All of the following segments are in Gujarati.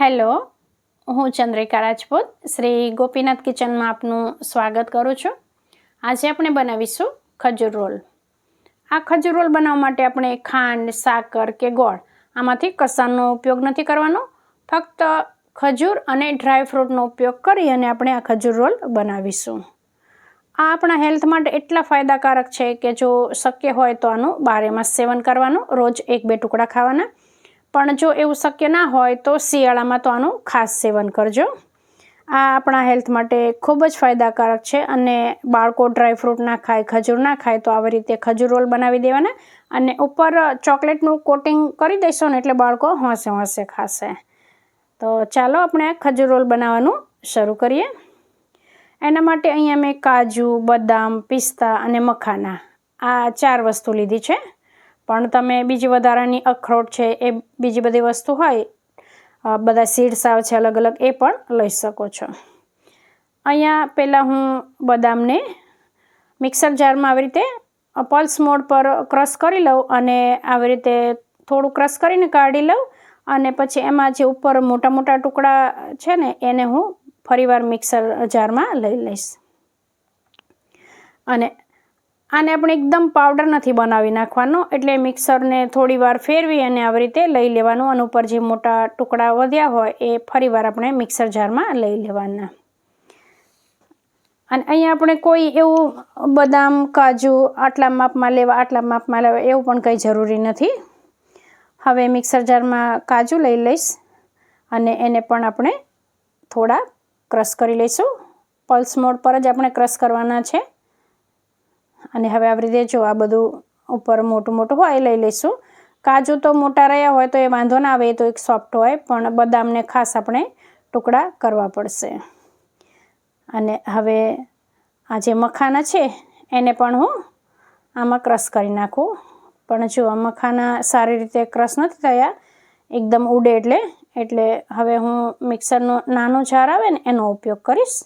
હેલો, હું ચંદ્રિકા રાજપૂત. શ્રી ગોપીનાથ કિચનમાં આપનું સ્વાગત કરું છું. આજે આપણે બનાવીશું ખજૂર રોલ. આ ખજૂર રોલ બનાવવા માટે આપણે ખાંડ, સાકર કે ગોળ આમાંથી કસાનો ઉપયોગ નથી કરવાનો. ફક્ત ખજૂર અને ડ્રાય ફ્રૂટનો ઉપયોગ કરી અને આપણે આ ખજૂર રોલ બનાવીશું. આ આપણા હેલ્થ માટે એટલા ફાયદાકારક છે કે જો શક્ય હોય તો આનું બારેમાં સેવન કરવાનું, રોજ એક બે ટુકડા ખાવાના. પણ જો એવું શક્ય ના હોય તો શિયાળામાં તો આનું ખાસ સેવન કરજો. આ આપણા હેલ્થ માટે ખૂબ જ ફાયદાકારક છે અને બાળકો ડ્રાયફ્રૂટ ના ખાય, ખજૂર ના ખાય તો આવી રીતે ખજૂર રોલ બનાવી દેવાના અને ઉપર ચોકલેટનું કોટિંગ કરી દઈશું ને એટલે બાળકો હોંશે હોંશે ખાશે. તો ચાલો આપણે ખજૂર રોલ બનાવવાનું શરૂ કરીએ. એના માટે અહીંયા મેં કાજુ, બદામ, પિસ્તા અને મખાના આ ચાર વસ્તુ લીધી છે. પણ તમે બીજી વધારાની અખરોટ છે એ બીજી બધી વસ્તુ હોય બધા સીડ્સ આવે છે અલગ અલગ, એ પણ લઈ શકો છો. અહીંયા પહેલાં હું બદામને મિક્સર જારમાં આવી રીતે પલ્સ મોડ પર ક્રશ કરી લઉં અને આવી રીતે થોડું ક્રશ કરીને કાઢી લઉં અને પછી એમાં જે ઉપર મોટા મોટા ટુકડા છે ને, એને હું ફરીવાર મિક્સર જારમાં લઈ લઈશ. અને આને આપણે એકદમ પાવડર નથી બનાવી નાખવાનો. એટલે મિક્સરને થોડીવાર ફેરવી અને આવી રીતે લઈ લેવાનું અને ઉપર જે મોટા ટુકડા વધ્યા હોય એ ફરીવાર આપણે મિક્સર જારમાં લઈ લેવાના. અને અહીંયા આપણે કોઈ એવું બદામ, કાજુ આટલા માપમાં લેવા, આટલા માપમાં લેવા એવું પણ કંઈ જરૂરી નથી. હવે મિક્સર જારમાં કાજુ લઈ લઈશ અને એને પણ આપણે થોડા ક્રશ કરી લઈશું. પલ્સ મોડ પર જ આપણે ક્રશ કરવાના છે. અને હવે આવી રીતે જો આ બધું ઉપર મોટું મોટું હોય લઈ લઈશું. કાજુ તો મોટા રહ્યા હોય તો એ વાંધો ના આવે, એ તો એક સોફ્ટ હોય, પણ બદામને ખાસ આપણે ટુકડા કરવા પડશે. અને હવે આ જે મખાના છે, એને પણ હું આમાં ક્રશ કરી નાખું. પણ જો આ મખાના સારી રીતે ક્રશ નથી થયા, એકદમ ઉડે એટલે એટલે હવે હું મિક્સરનો નાનો જાર આવે ને એનો ઉપયોગ કરીશ.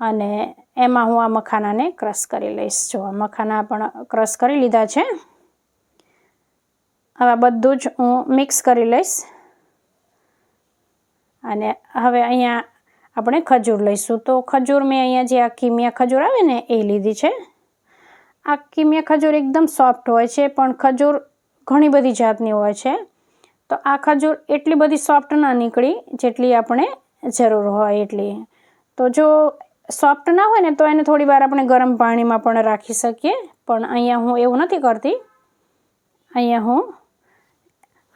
અને એમાં હું આ મખાનાને ક્રશ કરી લઈશ. જો, આ મખાના પણ ક્રશ કરી લીધા છે. હવે બધું જ હું મિક્સ કરી લઈશ. અને હવે અહીંયા આપણે ખજૂર લઈશું. તો ખજૂર મેં અહીંયા જે આ કિમિયા ખજૂર આવે ને, એ લીધી છે. આ કિમિયા ખજૂર એકદમ સોફ્ટ હોય છે, પણ ખજૂર ઘણી બધી જાતની હોય છે. તો આ ખજૂર એટલી બધી સોફ્ટ ના નીકળી જેટલી આપણે જરૂર હોય એટલી. તો જો સોફ્ટ ના હોય ને તો એને થોડી વાર આપણે ગરમ પાણીમાં પણ રાખી શકીએ. પણ અહીંયા હું એવું નથી કરતી. અહીંયા હું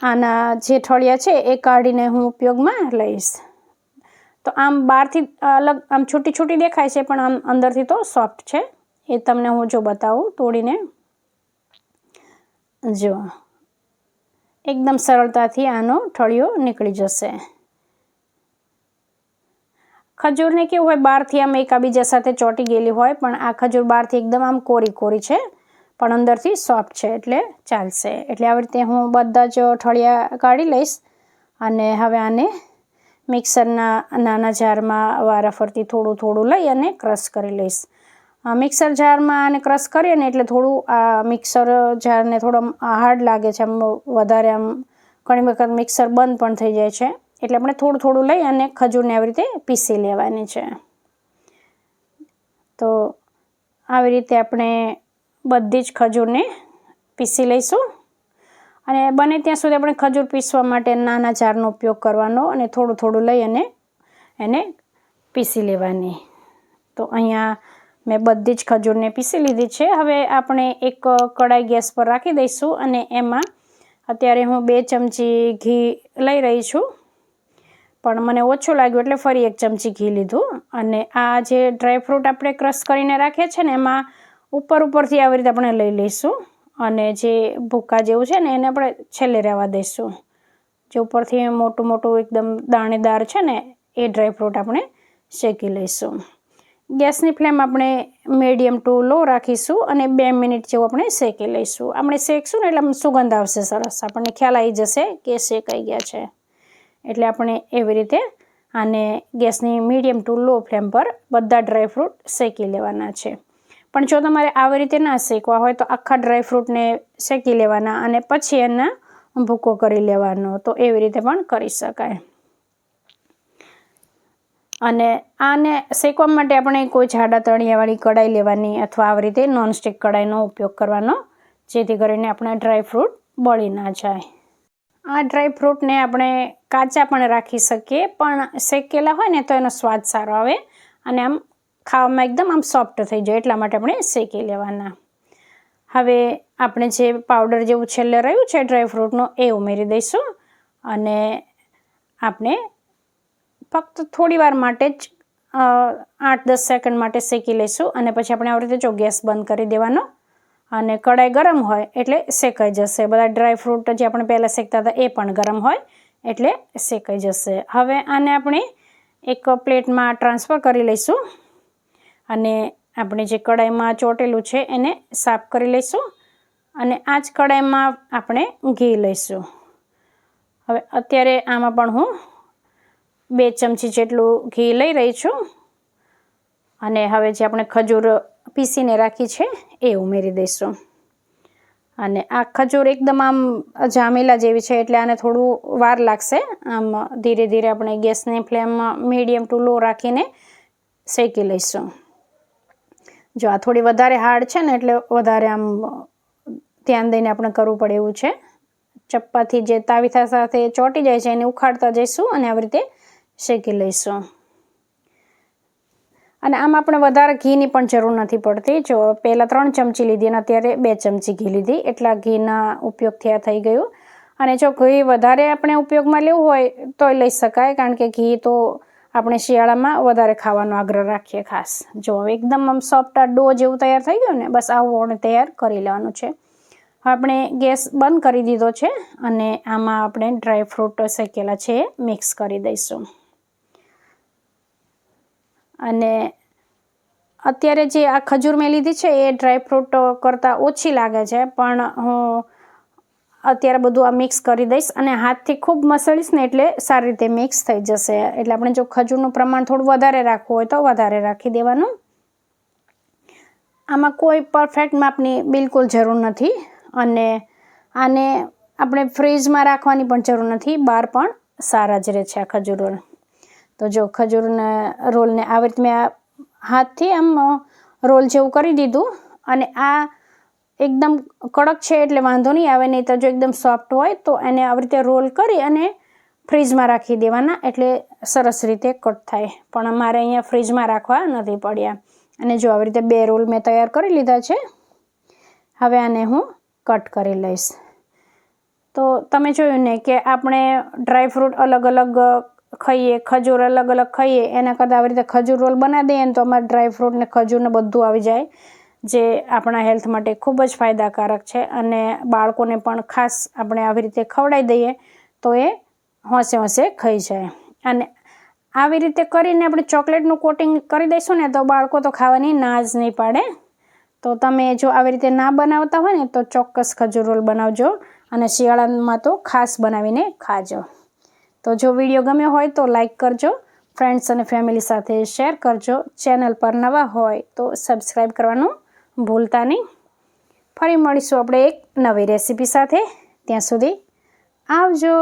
આના જે ઠળિયા છે એ કાઢીને હું ઉપયોગમાં લઈશ. તો આમ બહારથી અલગ, આમ છૂટી છૂટી દેખાય છે, પણ આમ અંદરથી તો સોફ્ટ છે. એ તમને હું જો બતાવું, તોડીને. જો. એકદમ સરળતાથી આનો ઠળિયો નીકળી જશે. ખજૂરને કેવું હોય, બહારથી આમ એકાબીજા સાથે ચોંટી ગયેલી હોય, પણ આ ખજૂર બહારથી એકદમ આમ કોરી કોરી છે, પણ અંદરથી સોફ્ટ છે એટલે ચાલશે. એટલે આવી રીતે હું બધા જ ઠળિયા કાઢી લઈશ અને હવે આને મિક્સરના નાના જારમાં વારાફરતી થોડું થોડું લઈ અને ક્રશ કરી લઈશ. મિક્સર જારમાં આને ક્રશ કરીએ ને એટલે થોડું આ મિક્સર જારને થોડો હાર્ડ લાગે છે, આમ વધારે આમ ઘણી વખત મિક્સર બંધ પણ થઈ જાય છે. એટલે આપણે થોડું થોડું લઈ અને ખજૂરને આવી રીતે પીસી લેવાની છે. તો આવી રીતે આપણે બધી જ ખજૂરને પીસી લઈશું. અને બને ત્યાં સુધી આપણે ખજૂર પીસવા માટે નાના જારનો ઉપયોગ કરવાનો અને થોડું થોડું લઈ અને એને પીસી લેવાની. તો અહીંયા મેં બધી જ ખજૂરને પીસી લીધી છે. હવે આપણે એક કડાઈ ગેસ પર રાખી દઈશું અને એમાં અત્યારે હું બે ચમચી ઘી લઈ રહી છું. પણ મને ઓછું લાગ્યું એટલે ફરી એક ચમચી ઘી લીધું. અને આ જે ડ્રાયફ્રૂટ આપણે ક્રશ કરીને રાખીએ છીએ ને, એમાં ઉપર ઉપરથી આવી રીતે આપણે લઈ લઈશું. અને જે ભૂકા જેવું છે ને, એને આપણે છેલ્લે રહેવા દઈશું. જે ઉપરથી મોટું મોટું એકદમ દાણેદાર છે ને, એ ડ્રાયફ્રૂટ આપણે શેકી લઈશું. ગેસની ફ્લેમ આપણે મીડિયમ ટુ લો રાખીશું અને બે મિનિટ જેવું આપણે શેકી લઈશું. આપણે શેકશું ને એટલે સુગંધ આવશે સરસ. આપણને ખ્યાલ આવી જશે કે શેકાઈ ગયા છે. એટલે આપણે એવી રીતે આને ગેસની મીડિયમ ટુ લો ફ્લેમ પર બધા ડ્રાયફ્રૂટ શેકી લેવાના છે. પણ જો તમારે આવી રીતે ના શેકવા હોય તો આખા ડ્રાયફ્રૂટને શેકી લેવાના અને પછી એના ભૂકો કરી લેવાનો. તો એવી રીતે પણ કરી શકાય. અને આને શેકવા માટે આપણે કોઈ જાડા તળિયાવાળી કડાઈ લેવાની અથવા આવી રીતે નોનસ્ટિક કડાઈનો ઉપયોગ કરવાનો, જેથી કરીને આપણા ડ્રાયફ્રૂટ બળી ના જાય. આ ડ્રાયફ્રૂટને આપણે કાચા પણ રાખી શકીએ, પણ શેકેલા હોય ને તો એનો સ્વાદ સારો આવે અને આમ ખાવામાં એકદમ આમ સોફ્ટ થઈ જાય એટલા માટે આપણે શેકી લેવાના. હવે આપણે જે પાવડર જેવું છેલ્લે રહ્યું છે ડ્રાયફ્રૂટનો એ ઉમેરી દઈશું અને આપણે ફક્ત થોડી વાર માટે જ આઠ દસ સેકન્ડ માટે શેકી લઈશું અને પછી આપણે આવી રીતે જો ગેસ બંધ કરી દેવાનો અને કડાઈ ગરમ હોય એટલે શેકાઈ જશે. બધા ડ્રાય ફ્રૂટ જે આપણે પહેલાં શેકતા હતા એ પણ ગરમ હોય એટલે શેકાઈ જશે. હવે આને આપણે એક પ્લેટમાં ટ્રાન્સફર કરી લઈશું અને આપણે જે કડાઈમાં ચોટેલું છે એને સાફ કરી લઈશું અને આ જ કડાઈમાં આપણે ઘી લઈશું. હવે અત્યારે આમાં પણ હું બે ચમચી જેટલું ઘી લઈ રહી છું અને હવે જે આપણે ખજૂર પીસીને રાખી છે, એ ઉમેરી દઈશું. અને આ ખજૂર એકદમ આમ જામેલા જેવી છે, એટલે આને થોડું વાર લાગશે. આમ ધીરે ધીરે આપણે ગેસની ફ્લેમ મીડિયમ ટુ લો રાખીને શેકી લઈશું. જો આ થોડી વધારે હાર્ડ છે ને, એટલે વધારે આમ ધ્યાન દઈને આપણે કરવું પડે એવું છે. ચપ્પાથી જે તાવીથા સાથે ચોંટી જાય છે, એને ઉખાડતા જઈશું અને આવી રીતે શેકી લઈશું. અને આમાં આપણે વધારે ઘીની પણ જરૂર નથી પડતી. જો પહેલાં ત્રણ ચમચી લીધી અને અત્યારે બે ચમચી ઘી લીધી. એટલા ઘીના ઉપયોગથી આ થઈ ગયું. અને જો ઘી વધારે આપણે ઉપયોગમાં લેવું હોય તો લઈ શકાય, કારણ કે ઘી તો આપણે શિયાળામાં વધારે ખાવાનો આગ્રહ રાખીએ ખાસ. જો એકદમ આમ સોફ્ટ ડો જેવું તૈયાર થઈ ગયું ને, બસ આવું તૈયાર કરી લેવાનું છે. આપણે ગેસ બંધ કરી દીધો છે અને આમાં આપણે ડ્રાયફ્રૂટ શેકેલા છે મિક્સ કરી દઈશું. અને અત્યારે જે આ ખજૂર મેં લીધી છે એ ડ્રાયફ્રૂટ કરતાં ઓછી લાગે છે, પણ હું અત્યારે બધું આ મિક્સ કરી દઈશ અને હાથથી ખૂબ મસળીશ ને એટલે સારી રીતે મિક્સ થઈ જશે. એટલે આપણે જો ખજૂરનું પ્રમાણ થોડું વધારે રાખવું હોય તો વધારે રાખી દેવાનું. આમાં કોઈ પરફેક્ટ માપની બિલકુલ જરૂર નથી અને આને આપણે ફ્રીજમાં રાખવાની પણ જરૂર નથી, બહાર પણ સારા જ રહે છે આ ખજૂર. તો જો ખજૂરના રોલને આવી રીતે મેં હાથથી આમ રોલ જેવું કરી દીધું અને આ એકદમ કડક છે એટલે વાંધો નહીં આવે, નહીં તો જો એકદમ સોફ્ટ હોય તો એને આવી રીતે રોલ કરી અને ફ્રીજમાં રાખી દેવાના એટલે સરસ રીતે કટ થાય. પણ અમારે અહીંયા ફ્રીજમાં રાખવા નથી પડ્યા. અને જો આવી રીતે બે રોલ મેં તૈયાર કરી લીધા છે, હવે આને હું કટ કરી લઈશ. તો તમે જોયું ને કે આપણે ડ્રાયફ્રૂટ અલગ અલગ ખાઈએ, ખજૂર અલગ અલગ ખાઈએ, એના કરતાં આવી રીતે ખજૂર રોલ બનાવી દઈએ ને તો અમારે ડ્રાયફ્રૂટ ને ખજૂરને બધું આવી જાય, જે આપણા હેલ્થ માટે ખૂબ જ ફાયદાકારક છે. અને બાળકોને પણ ખાસ આપણે આવી રીતે ખવડાવી દઈએ તો એ હોંશે હોંશે ખાઈ જાય. અને આવી રીતે કરીને આપણે ચોકલેટનું કોટિંગ કરી દઈશું ને તો બાળકો તો ખાવાની ના જ નહીં પાડે. તો તમે જો આવી રીતે ના બનાવતા હોય ને તો ચોક્કસ ખજૂર રોલ બનાવજો અને શિયાળામાં તો ખાસ બનાવીને ખાજો. તો જો વીડિયો ગમ્યો હોય તો લાઈક કરજો. ફ્રેન્ડ્સ અને ફેમિલી સાથે શેર કરજો. ચેનલ પર નવા હોય તો સબસ્ક્રાઈબ કરવાનું ભૂલતા નહીં. ફરી મળીશું આપણે એક નવી રેસીપી સાથે. ત્યાં સુધી આવજો.